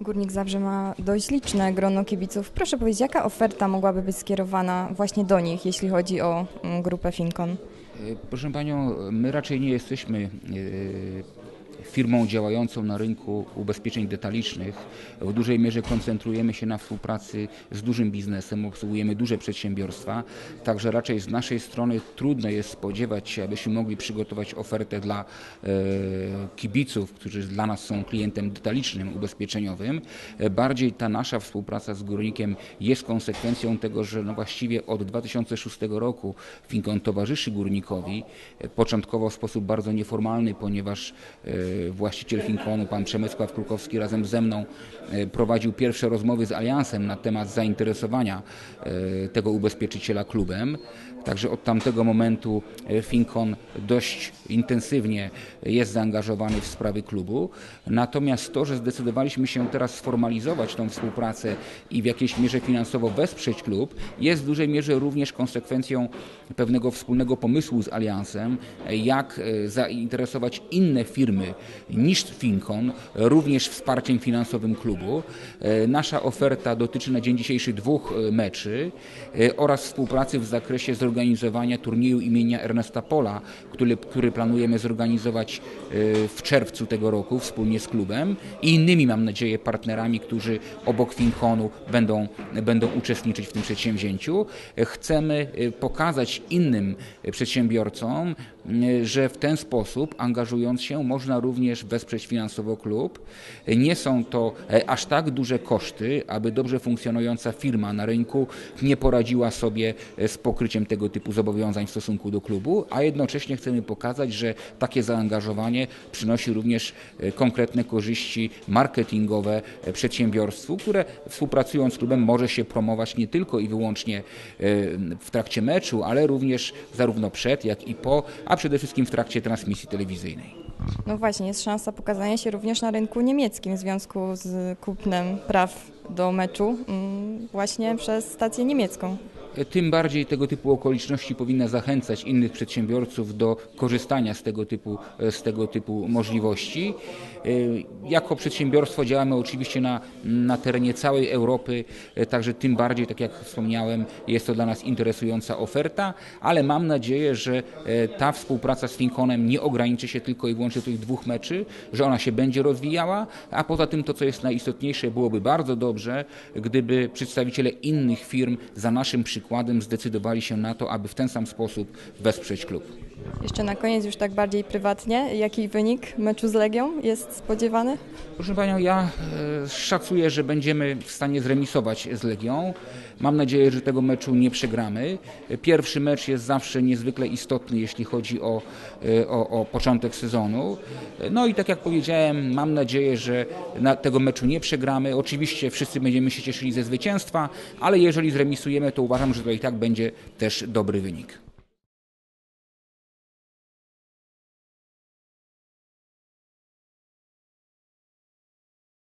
Górnik Zabrze ma dość liczne grono kibiców. Proszę powiedzieć, jaka oferta mogłaby być skierowana właśnie do nich, jeśli chodzi o mm, grupę Finkon? E, Proszę Panią, my raczej nie jesteśmy e, firmą działającą na rynku ubezpieczeń detalicznych. W dużej mierze koncentrujemy się na współpracy z dużym biznesem, obsługujemy duże przedsiębiorstwa, także raczej z naszej strony trudno jest spodziewać się, abyśmy mogli przygotować ofertę dla e, kibiców, którzy dla nas są klientem detalicznym, ubezpieczeniowym. Bardziej ta nasza współpraca z górnikiem jest konsekwencją tego, że no właściwie od 2006 roku Finkon towarzyszy górnikowi, początkowo w sposób bardzo nieformalny, ponieważ e, właściciel Finkonu, pan Przemysław Krukowski razem ze mną e, prowadził pierwsze rozmowy z Aliansem na temat zainteresowania e, tego ubezpieczyciela klubem. Także od tamtego momentu e, Finkon dość intensywnie jest zaangażowany w sprawy klubu. Natomiast to, że zdecydowaliśmy się teraz sformalizować tą współpracę i w jakiejś mierze finansowo wesprzeć klub, jest w dużej mierze również konsekwencją pewnego wspólnego pomysłu z Aliansem, e, jak e, zainteresować inne firmy niż Finkon, również wsparciem finansowym klubu. Nasza oferta dotyczy na dzień dzisiejszy dwóch meczy oraz współpracy w zakresie zorganizowania turnieju imienia Ernesta Pola, który, który planujemy zorganizować e, w czerwcu tego roku wspólnie z klubem i innymi, mam nadzieję, partnerami, którzy obok Finkonu będą, będą uczestniczyć w tym przedsięwzięciu. E, Chcemy e, pokazać innym przedsiębiorcom, że w ten sposób, angażując się, można również wesprzeć finansowo klub. Nie są to aż tak duże koszty, aby dobrze funkcjonująca firma na rynku nie poradziła sobie z pokryciem tego typu zobowiązań w stosunku do klubu, a jednocześnie chcemy pokazać, że takie zaangażowanie przynosi również e, konkretne korzyści marketingowe e, przedsiębiorstwu, które współpracując z klubem może się promować nie tylko i wyłącznie e, w trakcie meczu, ale również zarówno przed, jak i po, a przede wszystkim w trakcie transmisji telewizyjnej. No właśnie, jest szansa pokazania się również na rynku niemieckim w związku z kupnem praw do meczu mm, właśnie przez stację niemiecką. Tym bardziej tego typu okoliczności powinna zachęcać innych przedsiębiorców do korzystania z tego typu, z tego typu możliwości. Jako przedsiębiorstwo działamy oczywiście na, na terenie całej Europy, także tym bardziej, tak jak wspomniałem, jest to dla nas interesująca oferta, ale mam nadzieję, że ta współpraca z Finkonem nie ograniczy się tylko i wyłącznie do tych dwóch meczy, że ona się będzie rozwijała, a poza tym to, co jest najistotniejsze, byłoby bardzo dobrze, gdyby przedstawiciele innych firm za naszym przykładem zdecydowali się na to, aby w ten sam sposób wesprzeć klub. Jeszcze na koniec, już tak bardziej prywatnie, jaki wynik meczu z Legią jest spodziewany? Proszę Panią, ja e, szacuję, że będziemy w stanie zremisować z Legią. Mam nadzieję, że tego meczu nie przegramy. Pierwszy mecz jest zawsze niezwykle istotny, jeśli chodzi o, e, o, o początek sezonu. No i tak jak powiedziałem, mam nadzieję, że na tego meczu nie przegramy. Oczywiście wszyscy będziemy się cieszyli ze zwycięstwa, ale jeżeli zremisujemy, to uważam, że to i tak będzie też dobry wynik.